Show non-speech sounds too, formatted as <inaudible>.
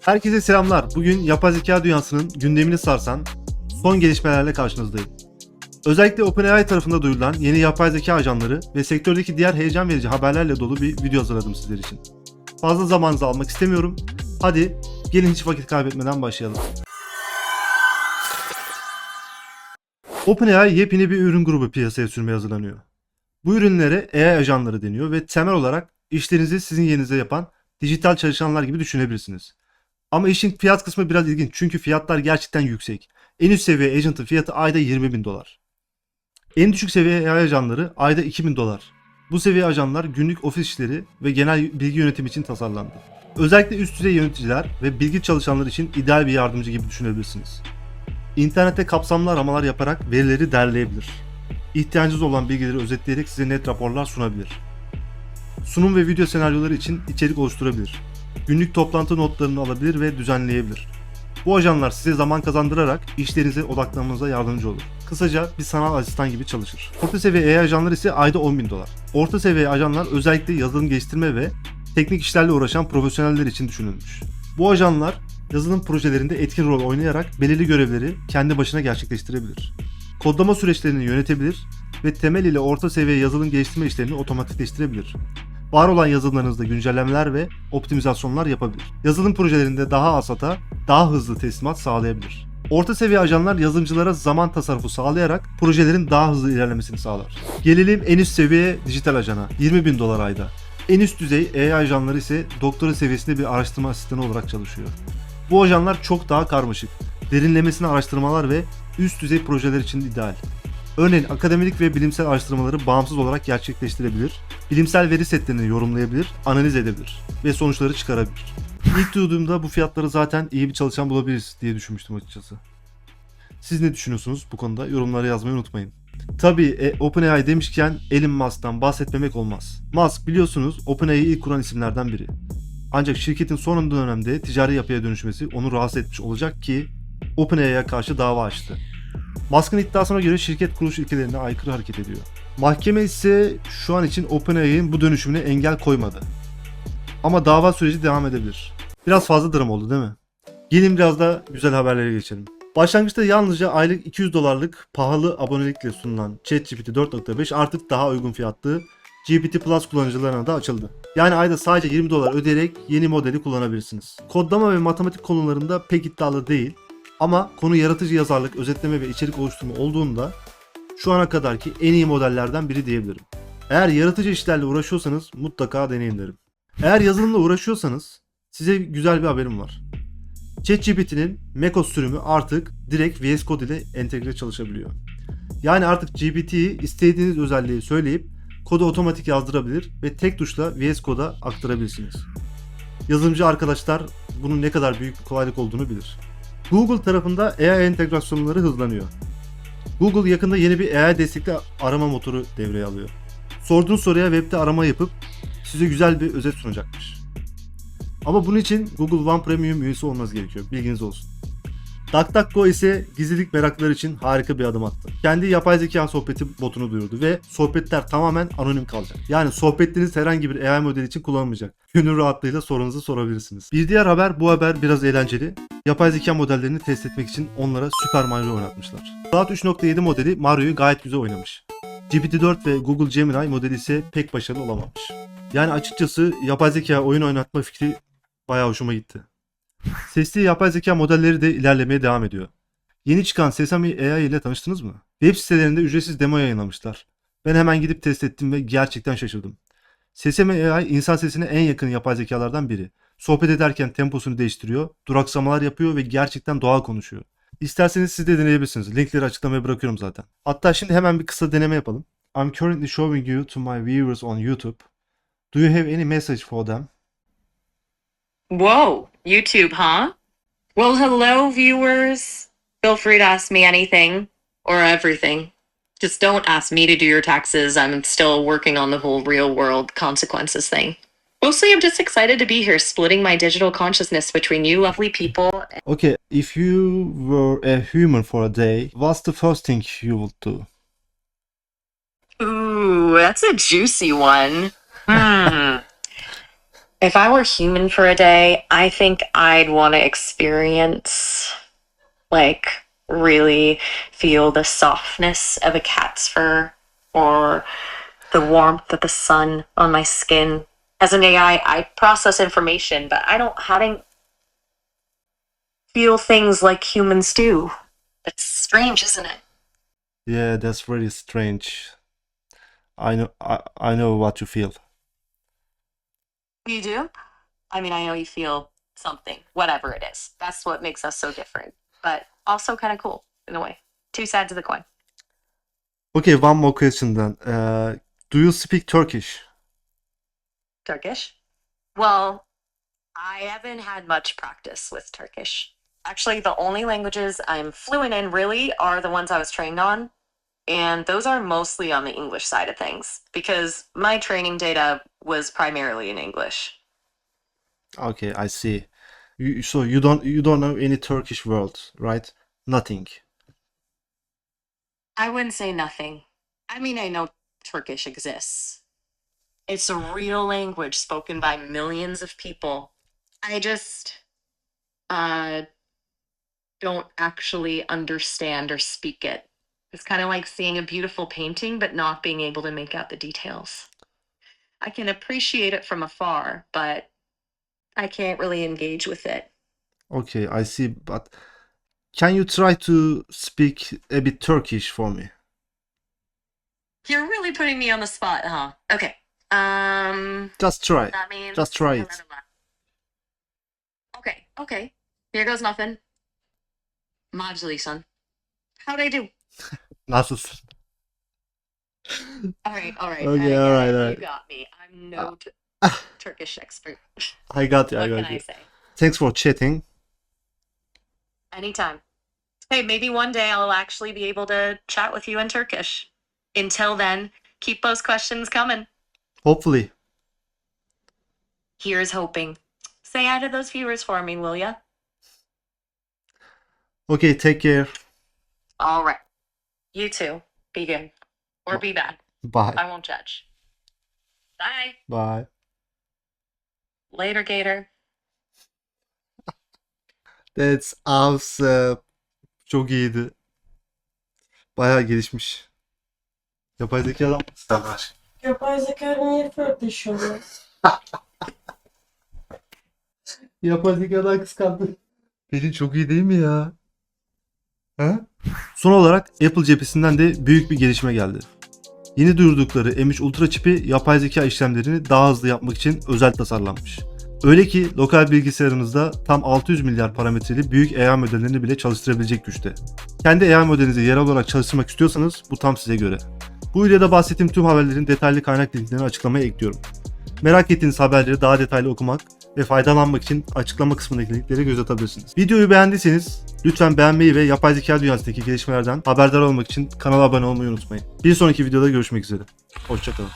Herkese selamlar. Bugün yapay zeka dünyasının gündemini sarsan son gelişmelerle karşınızdayım. Özellikle OpenAI tarafında duyurulan yeni yapay zeka ajanları ve sektördeki diğer heyecan verici haberlerle dolu bir video hazırladım sizler için. Fazla zamanınızı almak istemiyorum. Hadi gelin hiç vakit kaybetmeden başlayalım. OpenAI yepyeni bir ürün grubu piyasaya sürmeye hazırlanıyor. Bu ürünlere AI ajanları deniyor ve temel olarak işlerinizi sizin yerinize yapan dijital çalışanlar gibi düşünebilirsiniz. Ama işin fiyat kısmı biraz ilginç çünkü fiyatlar gerçekten yüksek. En üst seviye agent'ın fiyatı ayda 20 bin dolar. En düşük seviye AI ajanları ayda 2000 dolar. Bu seviye ajanlar günlük ofis işleri ve genel bilgi yönetimi için tasarlandı. Özellikle üst düzey yöneticiler ve bilgi çalışanlar için ideal bir yardımcı gibi düşünebilirsiniz. İnternette kapsamlı aramalar yaparak verileri derleyebilir. İhtiyacınız olan bilgileri özetleyerek size net raporlar sunabilir. Sunum ve video senaryoları için içerik oluşturabilir. Günlük toplantı notlarını alabilir ve düzenleyebilir. Bu ajanlar size zaman kazandırarak işlerinize odaklanmanıza yardımcı olur. Kısaca bir sanal asistan gibi çalışır. Orta seviye AI ajanlar ise ayda 10 bin dolar. Orta seviye ajanlar özellikle yazılım geliştirme ve teknik işlerle uğraşan profesyoneller için düşünülmüş. Bu ajanlar yazılım projelerinde etkin rol oynayarak belirli görevleri kendi başına gerçekleştirebilir. Kodlama süreçlerini yönetebilir ve temel ile orta seviye yazılım geliştirme işlerini otomatikleştirebilir. Var olan yazılımlarınızda güncellemeler ve optimizasyonlar yapabilir. Yazılım projelerinde daha az hata, daha hızlı teslimat sağlayabilir. Orta seviye ajanlar yazılımcılara zaman tasarrufu sağlayarak projelerin daha hızlı ilerlemesini sağlar. Gelelim en üst seviye dijital ajana. 20 bin dolar ayda. En üst düzey AI ajanları ise doktora seviyesinde bir araştırma asistanı olarak çalışıyor. Bu ajanlar çok daha karmaşık. Derinlemesine araştırmalar ve üst düzey projeler için ideal. Örneğin akademik ve bilimsel araştırmaları bağımsız olarak gerçekleştirebilir, bilimsel veri setlerini yorumlayabilir, analiz edebilir ve sonuçları çıkarabilir. İlk duyduğumda bu fiyatları zaten iyi bir çalışan bulabiliriz diye düşünmüştüm açıkçası. Siz ne düşünüyorsunuz bu konuda? Yorumlara yazmayı unutmayın. Tabii e, OpenAI demişken Elon Musk'tan bahsetmemek olmaz. Musk biliyorsunuz OpenAI'yi ilk kuran isimlerden biri. Ancak şirketin son dönemde ticari yapıya dönüşmesi onu rahatsız etmiş olacak ki OpenAI'ye karşı dava açtı. Musk'ın iddiasına göre şirket kuruluş ilkelerine aykırı hareket ediyor. Mahkeme ise şu an için OpenAI'nin bu dönüşümüne engel koymadı. Ama dava süreci devam edebilir. Biraz fazla dram oldu değil mi? Gelin biraz da güzel haberlere geçelim. Başlangıçta yalnızca aylık 200 dolarlık pahalı abonelikle sunulan ChatGPT 4.5 artık daha uygun fiyatlı GPT Plus kullanıcılarına da açıldı. Yani ayda sadece 20 dolar ödeyerek yeni modeli kullanabilirsiniz. Kodlama ve matematik konularında pek iddialı değil ama konu yaratıcı yazarlık, özetleme ve içerik oluşturma olduğunda şu ana kadarki en iyi modellerden biri diyebilirim. Eğer yaratıcı işlerle uğraşıyorsanız mutlaka deneyin derim. Eğer yazılımla uğraşıyorsanız size güzel bir haberim var. ChatGPT'nin macOS sürümü artık direkt VS Code ile entegre çalışabiliyor. Yani artık GPT'yi istediğiniz özelliği söyleyip kodu otomatik yazdırabilir ve tek tuşla VS Code'a aktarabilirsiniz. Yazılımcı arkadaşlar bunun ne kadar büyük bir kolaylık olduğunu bilir. Google tarafında AI entegrasyonları hızlanıyor. Google yakında yeni bir AI destekli arama motoru devreye alıyor. Sorduğunuz soruya webde arama yapıp size güzel bir özet sunacakmış. Ama bunun için Google One Premium üyesi olmanız gerekiyor. Bilginiz olsun. DuckDuckGo ise gizlilik meraklıları için harika bir adım attı. Kendi yapay zeka sohbeti botunu duyurdu ve sohbetler tamamen anonim kalacak. Yani sohbetleriniz herhangi bir AI modeli için kullanılmayacak. Gönül rahatlığıyla sorunuzu sorabilirsiniz. Bir diğer haber bu haber biraz eğlenceli. Yapay zeka modellerini test etmek için onlara Super Mario oynatmışlar. Cloud 3.7 modeli Mario'yu gayet güzel oynamış. GPT-4 ve Google Gemini modeli ise pek başarılı olamamış. Yani açıkçası yapay zeka oyun oynatma fikri bayağı hoşuma gitti. Sesli yapay zeka modelleri de ilerlemeye devam ediyor. Yeni çıkan Sesame AI ile tanıştınız mı? Web sitelerinde ücretsiz demo yayınlamışlar. Ben hemen gidip test ettim ve gerçekten şaşırdım. Sesame AI insan sesine en yakın yapay zekalardan biri. Sohbet ederken temposunu değiştiriyor, duraksamalar yapıyor ve gerçekten doğal konuşuyor. İsterseniz siz de deneyebilirsiniz. Linkleri açıklamaya bırakıyorum zaten. Hatta şimdi hemen bir kısa deneme yapalım. I'm currently showing you to my viewers on YouTube. Do you have any message for them? Whoa, YouTube, huh? Well, hello, viewers. Feel free to ask me anything or everything. Just don't ask me to do your taxes. I'm still working on the whole real world consequences thing. Mostly, I'm just excited to be here, splitting my digital consciousness between you lovely people. Okay, if you were a human for a day, what's the first thing you would do? Ooh, that's a juicy one. Hmm. <laughs> If I were human for a day, I think I'd want to experience, like, really feel the softness of a cat's fur or the warmth of the sun on my skin. As an AI, I process information, but I don't don't feel things like humans do. It's strange, isn't it? Yeah, that's very strange. I know I, I know what you feel. You do? I mean, I know you feel something, whatever it is. That's what makes us so different, but also kind of cool in a way. Two sides of the coin. Okay, one more question then. Uh, do you speak Turkish? Turkish? Well, I haven't had much practice with Turkish. Actually, the only languages I'm fluent in really are the ones I was trained on. And those are mostly on the English side of things because my training data was primarily in English. Okay, I see. You, so you don't you don't know any Turkish words, right? Nothing. I wouldn't say nothing. I mean, I know Turkish exists. It's a real language spoken by millions of people. I just uh don't actually understand or speak it. It's kind of like seeing a beautiful painting but not being able to make out the details. I can appreciate it from afar, but I can't really engage with it. Okay, I see. But can you try to speak a bit Turkish for me? You're really putting me on the spot, huh? Okay. Um Just try. That means Just try it. Okay, okay. Here goes nothing. Modulation. son. How'd I do? Nasılsın? All right, all right. Okay, I- all right, You got me. I'm no ah. t- <laughs> Turkish expert. I got you. I What got can I say? Thanks for chatting. Anytime. Hey, maybe one day I'll actually be able to chat with you in Turkish. Until then, keep those questions coming. Hopefully. Here's hoping. Say hi to those viewers for me, will ya? Okay, take care. All right. You too. Be good. Or be bad. Bye. I won't judge. Bye. Bye. Later, Gator. <laughs> That's awesome. Çok iyiydi. Bayağı gelişmiş. Yapay zeka adam. Sen aşk. Yapay zeka niye flörtleşiyorlar? <laughs> Yapay zekadan kıskandı. Pelin çok iyi değil mi ya? Ha? Son olarak Apple cephesinden de büyük bir gelişme geldi. Yeni duyurdukları M3 Ultra çipi yapay zeka işlemlerini daha hızlı yapmak için özel tasarlanmış. Öyle ki lokal bilgisayarınızda tam 600 milyar parametreli büyük AI modellerini bile çalıştırabilecek güçte. Kendi AI modelinizi yerel olarak çalıştırmak istiyorsanız bu tam size göre. Bu videoda bahsettiğim tüm haberlerin detaylı kaynak linklerini açıklamaya ekliyorum. Merak ettiğiniz haberleri daha detaylı okumak ve faydalanmak için açıklama kısmındaki linklere göz atabilirsiniz. Videoyu beğendiyseniz lütfen beğenmeyi ve yapay zeka dünyasındaki gelişmelerden haberdar olmak için kanala abone olmayı unutmayın. Bir sonraki videoda görüşmek üzere. Hoşçakalın.